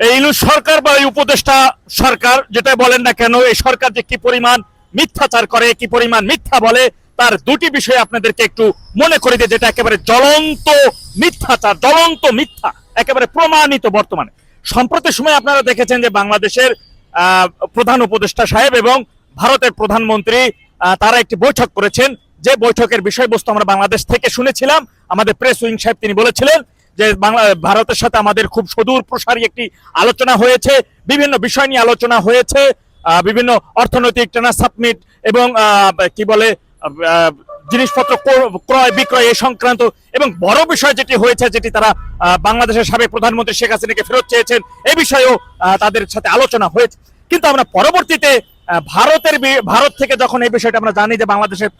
এই সরকার বা এই উপদেষ্টা সরকার, যেটা বলেন না কেন, এই সরকার যে কি পরিমাণ মিথ্যাচার করে, কি পরিমাণ মিথ্যা বলে, তার দুটি বিষয় আপনাদেরকে একটু মনে করে দিয়ে, যেটা একেবারে জ্বলন্ত মিথ্যাচার, জ্বলন্ত মিথ্যা, একেবারে প্রমাণিত বর্তমানে। সম্প্রতি সময় আপনারা দেখেছেন যে বাংলাদেশের প্রধান উপদেষ্টা সাহেব এবং ভারতের প্রধানমন্ত্রী তারা একটি বৈঠক করেছেন। যে বৈঠকের বিষয়বস্তু আমরা বাংলাদেশ থেকে শুনেছিলাম, আমাদের প্রেস উইং সাহেব তিনি বলেছিলেন যে বাংলা ভারতের সাথে আমাদের খুব সুদূর প্রসারী একটি আলোচনা হয়েছে, বিভিন্ন বিষয় নিয়ে আলোচনা হয়েছে বিভিন্ন অর্থনৈতিক ট্রেনার সাবমিট এবং কি বলে জিনিসপত্র ক্রয় বিক্রয় এই সংক্রান্ত এবং বড় বিষয় যেটি হয়েছে, যেটি তারা বাংলাদেশের সাবেক প্রধানমন্ত্রী শেখ হাসিনাকে ফেরত চেয়েছেন এই বিষয়েও তাদের সাথে আলোচনা হয়েছে। কিন্তু আমরা পরবর্তীতে ভারতের ভারত থেকে যখন এই বিষয়টা আমরা জানি যে বাংলাদেশের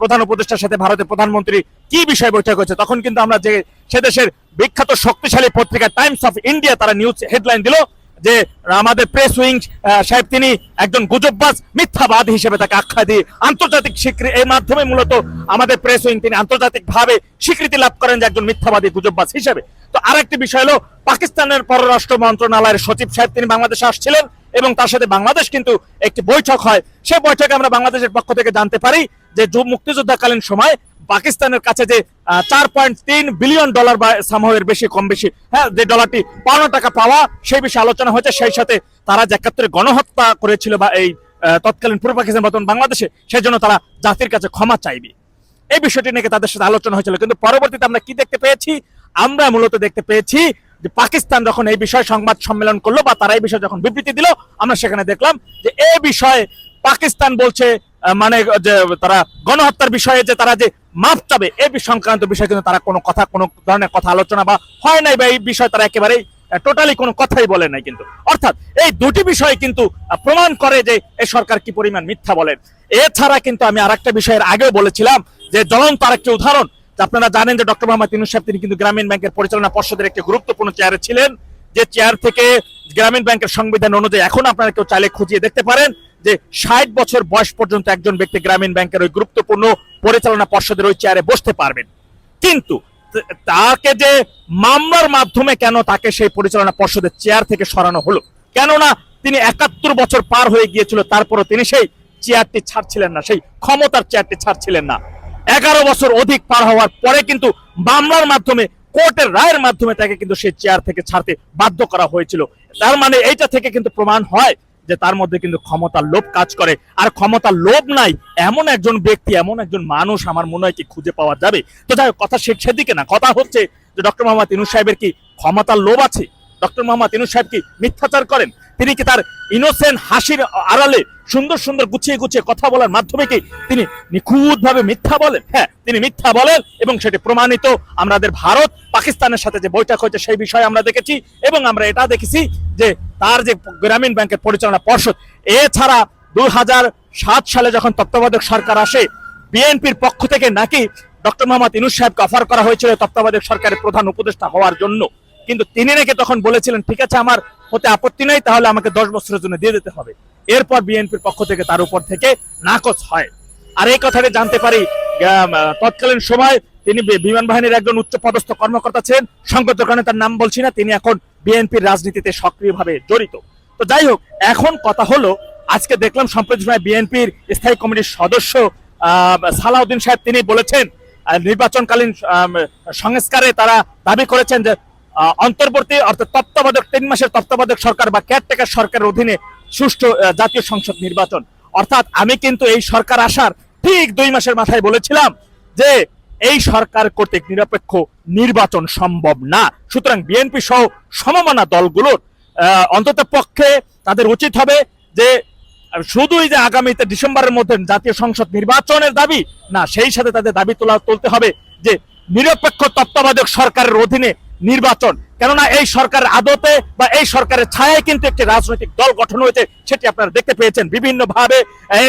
প্রধান উপদেষ্টার সাথে ভারতের প্রধানমন্ত্রী কি বিষয় বৈঠক হয়েছে, তখন কিন্তু আমরা যে সে দেশের বিখ্যাত শক্তিশালী পত্রিকা টাইমস অফ ইন্ডিয়া তারা নিউজ হেডলাইন দিল যে, আমাদের প্রেস উইং সাহেব তিনি একজন গুজববাজ, মিথ্যাবাদ হিসেবে তাকে আখ্যা দিয়ে আন্তর্জাতিক স্বীকৃতি এর মাধ্যমে মূলত আমাদের প্রেস উইং তিনি আন্তর্জাতিক ভাবে স্বীকৃতি লাভ করেন যে একজন মিথ্যাবাদী গুজববাজ হিসেবে। তো আরেকটি বিষয় হলো, পাকিস্তানের পররাষ্ট্র মন্ত্রণালয়ের সচিব সাহেব তিনি বাংলাদেশে আসছিলেন এবং তার সাথে বাংলাদেশ কিন্তু একটি বৈঠক হয়। সেই বৈঠকে আমরা বাংলাদেশের পক্ষ থেকে জানতে পারি যু- মুক্তিযুদ্ধকালীন সময় পাকিস্তানের কাছে যে চার পয়েন্ট তিন বিলিয়ন ডলার বা সামহের বেশি কম বেশি হ্যাঁ যে ডলারটি পাওনা টাকা পাওয়া সেই বিষয়ে আলোচনা হয়েছে। সেই সাথে তারা যে একাত্তরে গণহত্যা করেছিল বা এই তৎকালীন পূর্ব পাকিস্তান বর্তমান বাংলাদেশে, সেই জন্য তারা জাতির কাছে ক্ষমা চাইবে এই বিষয়টি নিয়ে তাদের সাথে আলোচনা হয়েছিল। কিন্তু পরবর্তীতে আমরা কি দেখতে পেয়েছি? আমরা মূলত দেখতে পেয়েছি যে পাকিস্তান যখন এই বিষয়ে সংবাদ সম্মেলন করল বা তারা এই বিষয়ে যখন বিবৃতি দিল, আমরা সেখানে দেখলাম যে এই বিষয়ে পাকিস্তান বলছে মানে যে তারা গণহত্যার বিষয়ে যে তারা যে মাপ চাবে। এই সংক্রান্ত বিষয়ে কিন্তু তারা কোনো কথা, কোনো ধরনের কথা আলোচনা বা হয় নাই বা এই বিষয়ে তারা একেবারেই টোটালি কোনো কথাই বলে নাই কিন্তু। অর্থাৎ এই দুটি বিষয় কিন্তু প্রমাণ করে যে এই সরকার কি পরিমাণ মিথ্যা বলেন এছাড়া কিন্তু আমি আরেকটা বিষয়ের আগেও বলেছিলাম যে জ্বলন্ত আরেকটি উদাহরণ। যে আপনারা জানেন যে ডক্টর মোহাম্মদ ইউনুস সাহেব, তিনি কিন্তু গ্রামীণ ব্যাংকের পরিচালনা পর্ষদের একটি গুরুত্বপূর্ণ চেয়ারে ছিলেন। যে চেয়ার থেকে গ্রামীণ ব্যাংকের সংবিধান অনুযায়ী এখন আপনারা কেউ চাইলে খুঁজিয়ে দেখতে পারেন। যে ষাট বছর বয়স পর্যন্ত একজন ব্যক্তি গ্রামীণ ব্যাংকের ওই গুরুত্বপূর্ণ পরিচালনা পর্ষদের ওই চেয়ারে বসতে পারবেন। কিন্তু তাকে যে মামলার মাধ্যমে কেন তাকে সেই পরিচালনা পর্ষদের চেয়ার থেকে সরানো হলো, কেননা তিনি একাত্তর বছর পার হয়ে গিয়েছিল, তারপরও তিনি সেই চেয়ারটি ছাড়ছিলেন না, সেই ক্ষমতার চেয়ারটি ছাড়ছিলেন না। এগারো বছর অধিক পার হওয়ার পরে কিন্তু মামলার মাধ্যমে, কোর্টের রায়ের মাধ্যমে তাকে কিন্তু সেই চেয়ার থেকে ছাড়তে বাধ্য করা হয়েছিল। তার মানে এইটা থেকে কিন্তু প্রমাণ হয় যে তার মধ্যে কিন্তু ক্ষমতার লোভ কাজ করে। আর ক্ষমতার লোভ নাই, এমন একজন ব্যক্তি, এমন একজন মানুষ আমার মনে হয় কি খুঁজে পাওয়া যাবে। তো যাই কথা সেদিকে না, কথা হচ্ছে যে ডক্টর মোহাম্মদ ইনুস সাহেবের কি ক্ষমতার লোভ আছে? ডক্টর মোহাম্মদ ইনুস সাহেব কি মিথ্যাচার করেন? তিনি কি তার ইনোসেন্ট হাসির আড়ালে সুন্দর সুন্দর গুছিয়ে গুছিয়ে কথা বলার মাধ্যমে কি তিনি নিখুঁত ভাবে মিথ্যা বলেন? হ্যাঁ তিনি মিথ্যা বলেন এবং সেটি প্রমাণিত। আমাদের ভারত, পাকিস্তানের সাথে যে বৈঠক হয়েছে সেই বিষয়ে আমরা দেখেছি এবং আমরা এটা দেখেছি যে তার যে গ্রামীণ ব্যাংকের পরিচালনা পর্ষদ, এছাড়া দুই হাজার সাত সালে যখন তত্ত্বাবধায়ক সরকার আসে, বিএনপির পক্ষ থেকে নাকি ডক্টর মোহাম্মদ ইনুস সাহেবকে অফার করা হয়েছিল তত্ত্বাবধায়ক সরকারের প্রধান উপদেষ্টা হওয়ার জন্য। কিন্তু তিনি নাকি তখন বলেছিলেন, ঠিক আছে, আমার হতে আপত্তি নেই, তাহলে আমাকে দশ বছরের জন্য দিয়ে দিতে হবে। এরপর বিএনপির পক্ষ থেকে তার উপর থেকে নাকচ হয়। আর এই কথাটি জানতে পারি তৎকালীন সময় তিনি বিমান বাহিনীর একজন উচ্চ পদস্থ কর্মকর্তা ছিলেন সংগত কারণে তার নাম বলছি না, তিনি এখন বিএনপির রাজনীতিতে সক্রিয়ভাবে জড়িত। তো যাই হোক, এখন কথা হলো, আজকে দেখলাম সম্প্রতি সময় বিএনপির স্থায়ী কমিটির সদস্য সালাউদ্দিন সাহেব, তিনি বলেছেন নির্বাচনকালীন সংস্কারে তারা দাবি করেছেন যে অন্তর্বর্তী অর্থাৎ তত্ত্বাবধায়ক, তিন মাসের তত্ত্বাবধায়ক সরকার বা কেয়ারটেকার সরকারের অধীনে সুষ্ঠু জাতীয় সংসদ নির্বাচন। অর্থাৎ আমি কিন্তু এই সরকার আসার ঠিক দুই মাসের মাথায় বলেছিলাম যে এই সরকার কর্তৃক নিরপেক্ষ নির্বাচন সম্ভব না। সুতরাং বিএনপি সহ সমমানা দলগুলোর অন্তত পক্ষে তাদের উচিত হবে যে, শুধুই যে আগামীতে ডিসেম্বরের মধ্যে জাতীয় সংসদ নির্বাচনের দাবি, না, সেই সাথে তাদের দাবি তোলা, তুলতে হবে যে, নিরপেক্ষ তত্ত্বাবধায়ক সরকারের অধীনে নির্বাচন কেননা এই সরকারের আদতে বা এই সরকারের ছায়ায় কিন্তু একটি রাজনৈতিক দল গঠন হয়েছে, সেটি আপনারা দেখতে পেয়েছেন। বিভিন্ন ভাবে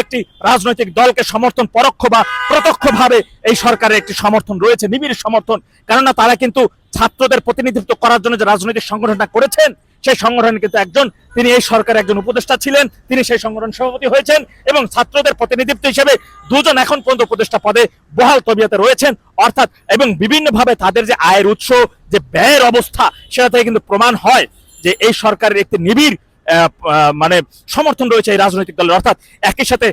একটি রাজনৈতিক দলকে সমর্থন পরোক্ষ বা প্রত্যক্ষ ভাবে এই সরকারের একটি সমর্থন রয়েছে, নিবিড় সমর্থন। কেননা তারা কিন্তু ছাত্রদের প্রতিনিধিত্ব করার জন্য যে রাজনৈতিক সংগঠনটা করেছেন, সেই সংগঠন কিন্তু একজন, তিনি এই সরকারের একজন উপদেষ্টা ছিলেন, তিনি সেই সংগঠন সভাপতি হয়েছেন এবং ছাত্রদের প্রতিনিধিত্ব হিসেবে দুজন এখন পর্যন্ত উপদেষ্টা পদে বহাল তবিয়াতে রয়েছেন। অর্থাৎ, এবং বিভিন্নভাবে তাদের যে আয়ের উৎস, যে ব্যয়ের অবস্থা সেটা থেকে কিন্তু প্রমাণ হয় যে এই সরকারের একটি নিবিড় মানে সমর্থন রয়েছে এই রাজনৈতিক দলের। অর্থাৎ একই সাথে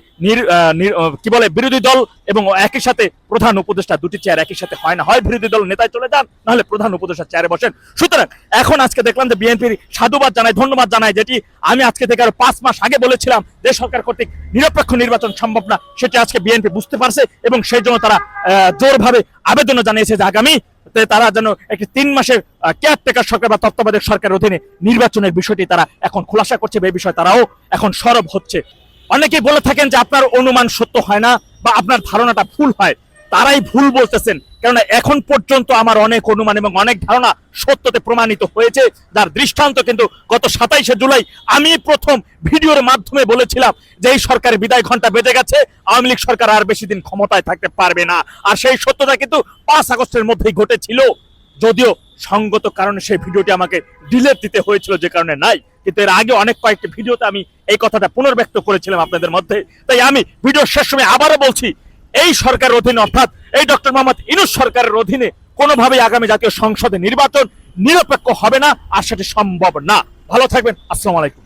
কি বলে, বিরোধী দল এবং একই সাথে প্রধান উপদেষ্টা দুটি চেয়ার একই সাথে হয় না। হয় বিরোধী দল নেতায় চলে যান, নাহলে প্রধান উপদেষ্টা চেয়ারে বসেন। সুতরাং এখন আজকে দেখলাম যে বিএনপির সাধুবাদ জানাই ধন্যবাদ জানাই যেটি আমি আজকে থেকে আরও পাঁচ মাস আগে বলেছিলাম যে সরকার কর্তৃক নিরপেক্ষ নির্বাচন সম্ভব না, সেটা আজকে বিএনপি বুঝতে পারছে এবং সেই জন্য তারা জোরভাবে আবেদনও জানিয়েছে যে আগামী তারা যেন একটি তিন মাসের কেয়ারটেকার সরকার বা তত্ত্বাবধায়ক সরকারের অধীনে নির্বাচনের বিষয়টি তারা এখন খোলাসা করছে এই বিষয়ে তারাও এখন সরব হচ্ছে। অনেকেই বলে থাকেন যে আপনার অনুমান সত্য হয় না বা আপনার ধারণাটা ভুল হয়। তারাই ভুল বলতেছেন। কেননা এখন পর্যন্ত আমার অনেক অনুমান এবং অনেক ধারণা সত্যতে প্রমাণিত হয়েছে, যার দৃষ্টান্ত কিন্তু গত সাতাইশে জুলাই আমি প্রথম ভিডিওর মাধ্যমে বলেছিলাম যে এই সরকারের বিদায় ঘণ্টা বেজে গেছে, আওয়ামী লীগ সরকার আর বেশি দিন ক্ষমতায় থাকতে পারবে না। আর সেই সত্যটা কিন্তু পাঁচ আগস্টের মধ্যেই ঘটেছিল। যদিও সঙ্গত কারণে সেই ভিডিওটি আমাকে ডিলেট দিতে হয়েছিল যে কারণে নাই, কিন্তু এর আগে অনেক কয়েকটি ভিডিওতে আমি এই কথাটা পুনর্ব্যক্ত করেছিলাম আপনাদের মধ্যে। তাই আমি ভিডিওর শেষ সময় আবারও বলছি এই সরকারের অধীনে, অর্থাৎ এই ডক্টর মোহাম্মদ ইনুস সরকারের অধীনে কোনোভাবেই আগামী জাতীয় সংসদে নির্বাচন নিরপেক্ষ হবে না, আর সেটি সম্ভব না। ভালো থাকবেন, আসসালামু আলাইকুম।